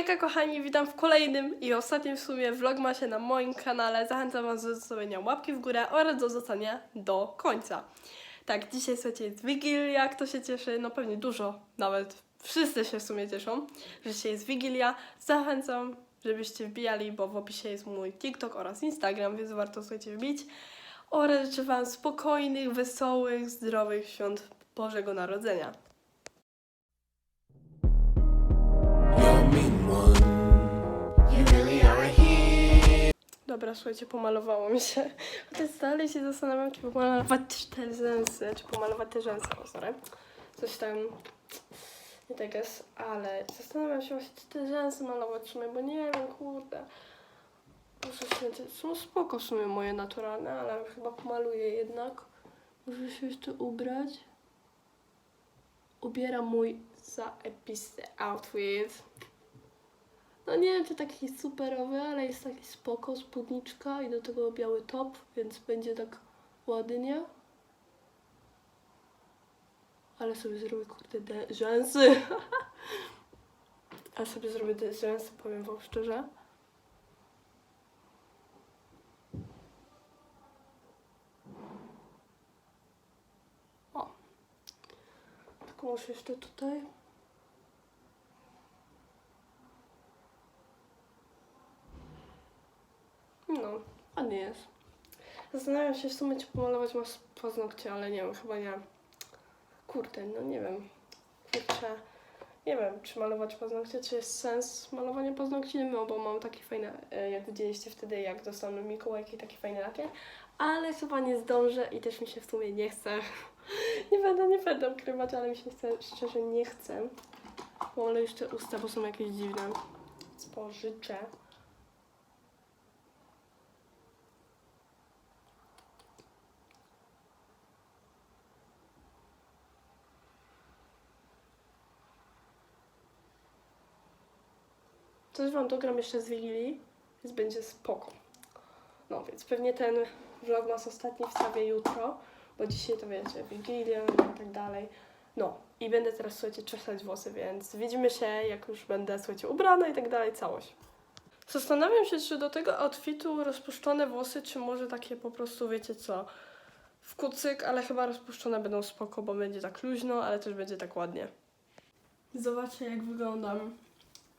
Hejka kochani, witam w kolejnym i ostatnim w sumie vlogmasie na moim kanale. Zachęcam Was do zostawienia łapki w górę oraz do zostania do końca. Tak, dzisiaj słuchajcie, jest Wigilia, kto się cieszy? No pewnie dużo, nawet wszyscy się w sumie cieszą, że dzisiaj jest Wigilia. Zachęcam, żebyście wbijali, bo w opisie jest mój TikTok oraz Instagram, więc warto słuchajcie wbić. Oraz życzę Wam spokojnych, wesołych, zdrowych świąt Bożego Narodzenia. Dobra, słuchajcie, pomalowało mi się. Chociaż dalej się zastanawiam, czy pomalować te rzęsy, czy pomalować te rzęsy, o sorry. Coś tam nie tak jest, ale zastanawiam się właśnie, czy te rzęsy malować w sumie, bo nie wiem, kurde. Muszę się, są spoko w sumie moje naturalne, ale chyba pomaluję jednak. Muszę się jeszcze ubrać. Ubieram mój zaebisty outfit. No nie wiem, czy taki superowy, ale jest taki spoko, spódniczka i do tego biały top, więc będzie tak ładnie. Ale sobie zrobię kurde de- rzęsy. Ale sobie zrobię te rzęsy, powiem wam szczerze. O. Tylko muszę jeszcze tutaj. No, ładnie jest. Zastanawiam się w sumie, czy pomalować masz paznokcie, ale nie wiem, chyba nie. Kurde, no nie wiem. Kurczę, nie wiem, czy malować paznokcie, czy jest sens malowania paznokci, no bo mam takie fajne, e, jak widzieliście wtedy, jak dostałem Mikołajki, takie fajne lakier, ale chyba nie zdążę i też mi się w sumie nie chce. nie będę, nie będę ukrywać, ale mi się chce, szczerze nie chcę. Ale jeszcze usta, bo są jakieś dziwne. Spożyczę. Coś wam dogram jeszcze z Wigilii, więc będzie spoko. No więc pewnie ten vlogmas ostatni wstawię jutro, bo dzisiaj to wiecie, Wigilia i tak dalej. No i będę teraz, słuchajcie, czesać włosy, więc widzimy się, jak już będę, słuchajcie, ubrana i tak dalej, całość. Zastanawiam się, czy do tego outfitu rozpuszczone włosy, czy może takie po prostu, wiecie co, w kucyk, ale chyba rozpuszczone będą spoko, bo będzie tak luźno, ale też będzie tak ładnie. Zobaczcie, jak wyglądam.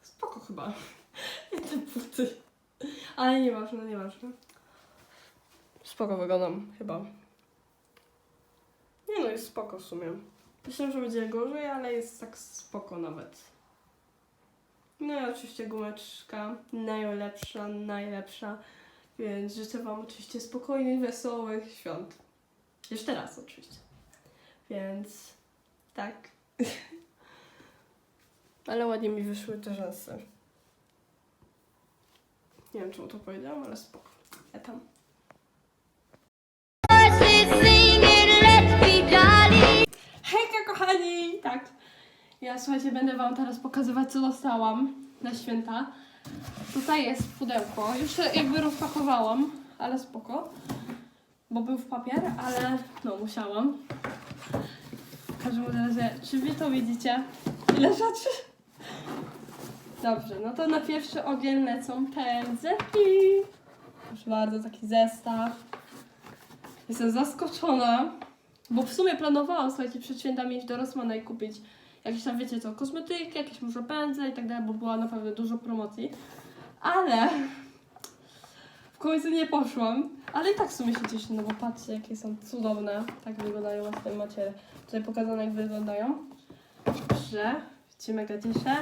Spoko chyba. I te buty. Ale nieważne, nieważne. Spoko wyglądam chyba. Nie no, jest spoko w sumie. Myślę, że będzie gorzej, ale jest tak spoko nawet. No i oczywiście gumeczka najlepsza, najlepsza. Więc życzę Wam oczywiście spokojnych, wesołych świąt. Jeszcze raz oczywiście. Więc tak. Ale ładnie mi wyszły te rzęsy. Nie wiem, czemu to powiedziałam, ale spoko. Ja tam. Hejka kochani! Tak. Ja słuchajcie, będę wam teraz pokazywać, co dostałam na święta. Tutaj jest pudełko. Już jakby rozpakowałam, ale spoko. Bo był w papier, ale no musiałam. W każdym razie, czy wy to widzicie? Ile rzeczy? Dobrze, no to na pierwszy ogień lecą pędzelki. Proszę bardzo, taki zestaw. Jestem zaskoczona, bo w sumie planowałam, słuchajcie, przed świętami iść do Rossmana i kupić jakieś tam, wiecie co, kosmetyki, jakieś może pędzle i tak dalej, bo była naprawdę dużo promocji. Ale w końcu nie poszłam. Ale i tak w sumie się cieszę, no bo patrzcie, jakie są cudowne. Tak wyglądają właśnie macie tutaj pokazane, jak wyglądają. Dobrze, się mega cieszę.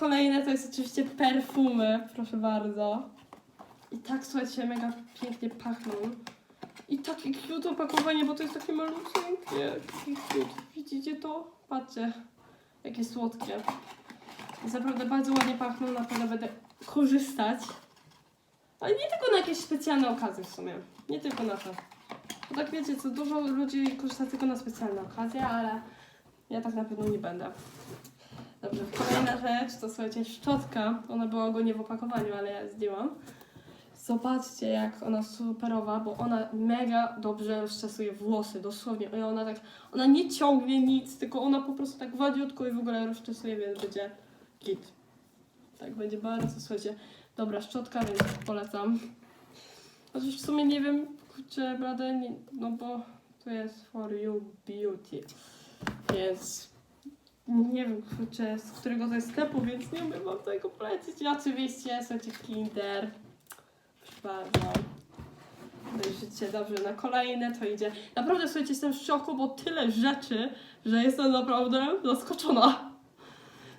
Kolejne to jest oczywiście perfumy, proszę bardzo. I tak, słuchajcie, mega pięknie pachną. I takie cute opakowanie, bo to jest takie malutkie. Widzicie to? Patrzcie, jakie słodkie. Jest naprawdę bardzo ładnie pachną, na pewno będę korzystać. Ale nie tylko na jakieś specjalne okazje w sumie. Nie tylko na to. Bo tak wiecie, co dużo ludzi korzysta tylko na specjalne okazje, ale ja tak na pewno nie będę. Dobrze, kolejna rzecz to słuchajcie, szczotka. Ona była ogólnie w opakowaniu, ale ja zdjęłam. Zobaczcie, jak ona superowa, bo ona mega dobrze rozczesuje włosy, dosłownie. I ona tak, ona nie ciągnie nic, tylko ona po prostu tak gładziutko i w ogóle rozczesuje, więc będzie git. Tak będzie bardzo, słuchajcie, dobra szczotka, więc polecam. Chociaż w sumie nie wiem, kurczę, brada, no bo to jest for you beauty, więc nie wiem, kurczę, z którego to jest sklepu, więc nie umiem wam tego polecić. I oczywiście, słuchajcie, Kinder, proszę bardzo. Życie dobrze na kolejne, to idzie. Naprawdę, słuchajcie, jestem w szoku, bo tyle rzeczy, że jestem naprawdę zaskoczona.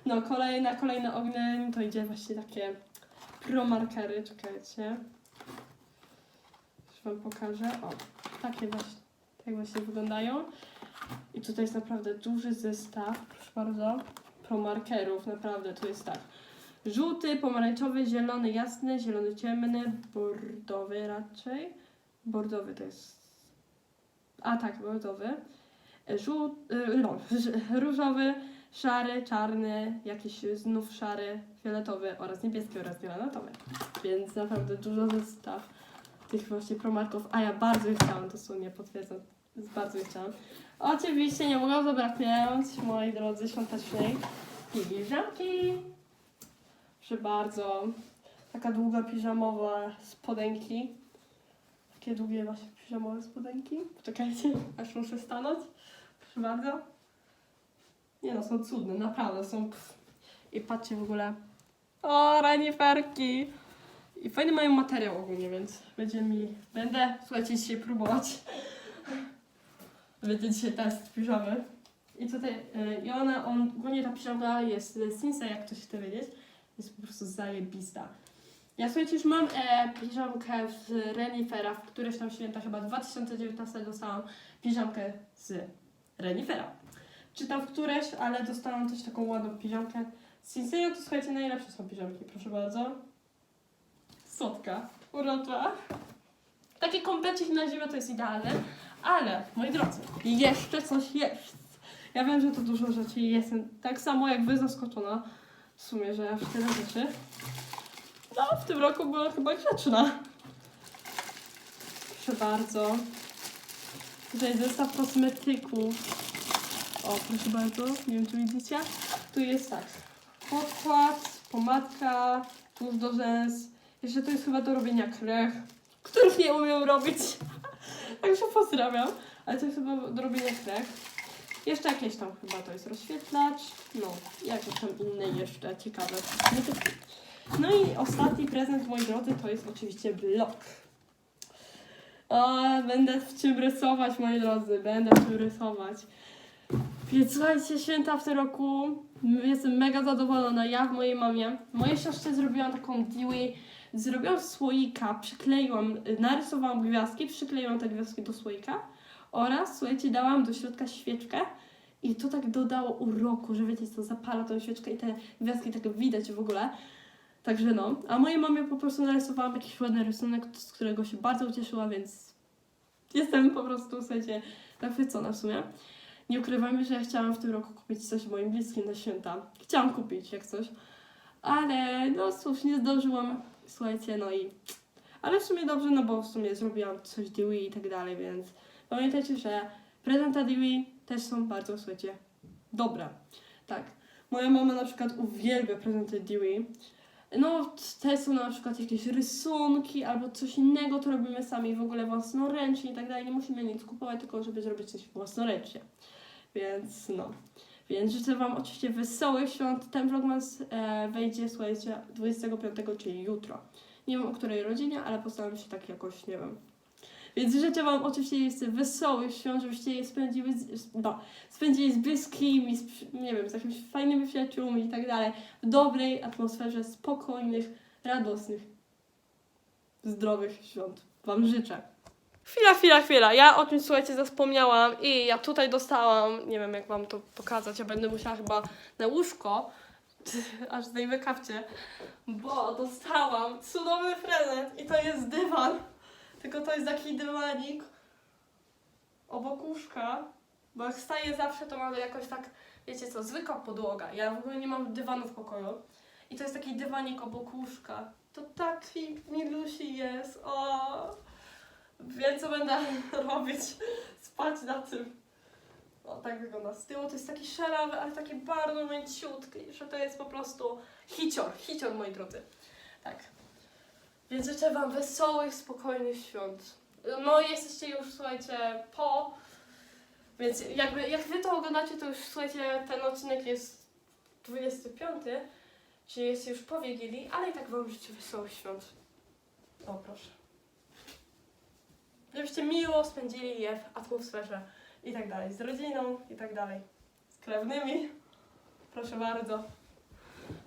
No, kolejna, kolejny ogień, to idzie właśnie takie promarkery, czekajcie. Już wam pokażę. O, takie właśnie, tak właśnie wyglądają. I tutaj jest naprawdę duży zestaw, bardzo, promarkerów, naprawdę, to jest tak. Żółty, pomarańczowy, zielony jasny, zielony ciemny, bordowy raczej. Bordowy to jest... A tak, bordowy. Żółty, no, różowy, szary, czarny, jakiś znów szary, fioletowy oraz niebieski oraz granatowy. Więc naprawdę dużo zestaw tych właśnie promarków, a ja bardzo je chciałam, dosłownie potwierdzam, je chciałam. Oczywiście nie mogą zabraknąć, moi drodzy, świątecznej piżamki. Proszę bardzo, taka długa piżamowa spodenki. Takie długie właśnie piżamowe spodenki. Poczekajcie, aż muszę stanąć. Proszę bardzo. Nie no, są cudne, naprawdę są. I patrzcie w ogóle. O, reniferki! I fajny mają materiał ogólnie, więc będzie mi. Będę, słuchajcie, dzisiaj próbować. Będzie dzisiaj test piżamy. I tutaj, y, i ona, on, ogólnie ta piżamka jest z Sinsa, jak ktoś chce wiedzieć. Jest po prostu zajebista. Ja słuchajcie, już mam e, piżamkę z Renifera, w któreś tam święta, chyba 2019 dostałam piżamkę z Renifera. Czy tam w któreś, ale dostałam też taką ładną piżamkę. Z Sinseo to słuchajcie, najlepsze są piżamki, proszę bardzo. Sotka, urocza. Taki komplecik na zimę to jest idealny, ale moi drodzy, jeszcze coś jest. Ja wiem, że to dużo rzeczy i jestem tak samo jak wy zaskoczona w sumie, że aż tyle rzeczy. No, w tym roku była chyba grzeczna. Proszę bardzo. Tutaj zestaw kosmetyków. O, proszę bardzo, nie wiem czy widzicie. Tu jest tak, podkład, pomadka, tuż do rzęs. Jeszcze to jest chyba do robienia krech, których nie umiem robić. Także pozdrawiam. Ale to jest chyba do robienia krech. Jeszcze jakieś tam chyba to jest rozświetlacz. No, jakieś tam inne jeszcze ciekawe. No i ostatni prezent, moi drodzy, to jest oczywiście blok. O, będę w czym rysować, moi drodzy, będę w czym rysować. Więc słuchajcie, święta w tym roku jestem mega zadowolona. Ja w mojej mamie, mojej siostrze zrobiłam taką Dewey, zrobiłam słoika, przykleiłam, narysowałam gwiazdki, przykleiłam te gwiazdki do słoika oraz, słuchajcie, dałam do środka świeczkę i to tak dodało uroku, że wiecie co, zapala tą świeczkę i te gwiazdki tak widać w ogóle. Także no, a mojej mamie po prostu narysowałam jakiś ładny rysunek, z którego się bardzo ucieszyła, więc jestem po prostu, słuchajcie, zachwycona w sumie. Nie ukrywajmy, że ja chciałam w tym roku kupić coś moim bliskim na święta. Chciałam kupić jak coś, ale no cóż, nie zdążyłam, słuchajcie, no i... Ale w sumie dobrze, no bo w sumie zrobiłam coś Dewey i tak dalej, więc pamiętajcie, że prezenta Dewey też są bardzo, słuchajcie, dobre. Tak. Moja mama na przykład uwielbia prezenty Dewey. No, te są na przykład jakieś rysunki albo coś innego, to robimy sami w ogóle własnoręcznie i tak dalej. Nie musimy nic kupować, tylko żeby zrobić coś własnoręcznie. Więc no. Więc życzę Wam oczywiście wesołych świąt. Ten vlogmas e, wejdzie, słuchajcie, 25, czyli jutro. Nie wiem o której rodzinie, ale postaram się tak jakoś, nie wiem. Więc życzę Wam oczywiście jeszcze wesołych świąt, żebyście je spędzili z, no, spędzili z bliskimi, z, nie wiem, z jakimiś fajnymi przyjaciółmi i tak dalej. W dobrej atmosferze, spokojnych, radosnych, zdrowych świąt. Wam życzę. Chwila, chwila, chwila. Ja o tym, słuchajcie, zapomniałam i ja tutaj dostałam, nie wiem jak wam to pokazać, ja będę musiała chyba na łóżko, aż zdejmę kapcie, bo dostałam cudowny prezent i to jest dywan. Tylko to jest taki dywanik obok łóżka, bo jak staję zawsze, to mamy jakoś tak, wiecie co, zwykła podłoga. Ja w ogóle nie mam dywanu w pokoju. I to jest taki dywanik obok łóżka. To taki milusi jest. O! Wiem, co będę robić. Spać na tym. O, tak wygląda z tyłu. To jest taki szarawy, ale taki bardzo mięciutki, że to jest po prostu hicior, hicior moi drodzy. Tak. Więc życzę Wam wesołych, spokojnych świąt. No jesteście już, słuchajcie, po... Więc jakby, jak Wy to oglądacie, to już, słuchajcie, ten odcinek jest 25, czyli jest już po Wigilii, ale i tak Wam życzę wesołych świąt. O, proszę. Żebyście miło spędzili je w atmosferze i tak dalej, z rodziną i tak dalej, z krewnymi. Proszę bardzo.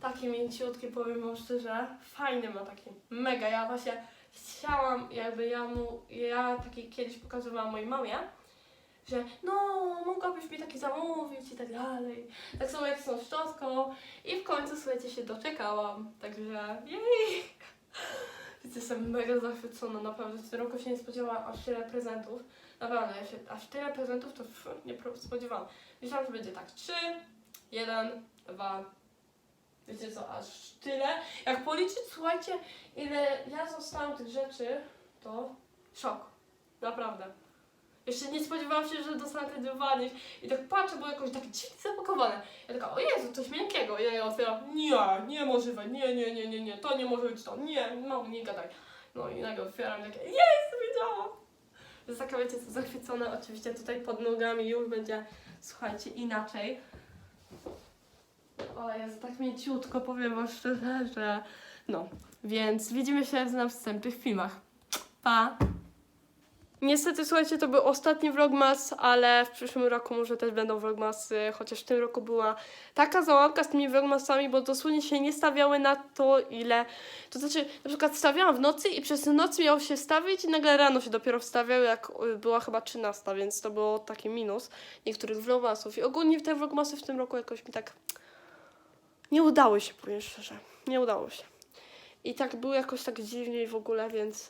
Taki mięciutki, powiem wam szczerze, fajny ma taki, mega. Ja właśnie chciałam, jakby ja mu, ja taki kiedyś pokazywałam mojej mamie, że no, mogłabyś mi taki zamówić i tak dalej. Tak samo jak z tą szczotką. I w końcu, słuchajcie, się doczekałam. Także jej! Jestem mega zachwycona, naprawdę. W tym roku się nie spodziewałam aż tyle prezentów. Naprawdę, ja się aż tyle prezentów to pff, nie spodziewałam. Myślałam, że będzie tak 3, 1, 2, wiecie co, aż tyle. Jak policzyć, słuchajcie, ile ja zostałam tych rzeczy, to szok. Naprawdę. Jeszcze nie spodziewałam się, że dostanę te dywany i tak patrzę, było jakoś tak dziwnie zapakowane. Ja taka, o Jezu, coś miękkiego. I ja je otwieram, nie, niemożliwe, nie, nie, nie, nie, nie, to nie może być to, nie, no, nie gadaj. No i nagle otwieram takie, jest, wiedziałam. Jest taka, wiecie, co, oczywiście tutaj pod nogami już będzie, słuchajcie, inaczej. O jest tak mięciutko, powiem wam szczerze, że no. Więc widzimy się w następnych filmach. Pa! Niestety, słuchajcie, to był ostatni vlogmas, ale w przyszłym roku może też będą vlogmasy, chociaż w tym roku była taka załamka z tymi vlogmasami, bo dosłownie się nie stawiały na to, ile... To znaczy, na przykład stawiałam w nocy i przez noc miało się stawić i nagle rano się dopiero wstawiały, jak y, była chyba 13, więc to było taki minus niektórych vlogmasów. I ogólnie te vlogmasy w tym roku jakoś mi tak nie udało się, powiem szczerze. Nie udało się. I tak było jakoś tak dziwnie w ogóle, więc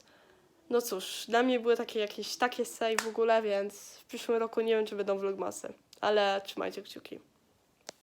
no cóż, dla mnie były takie jakieś takie sej w ogóle, więc w przyszłym roku nie wiem, czy będą vlogmasy. Ale trzymajcie kciuki.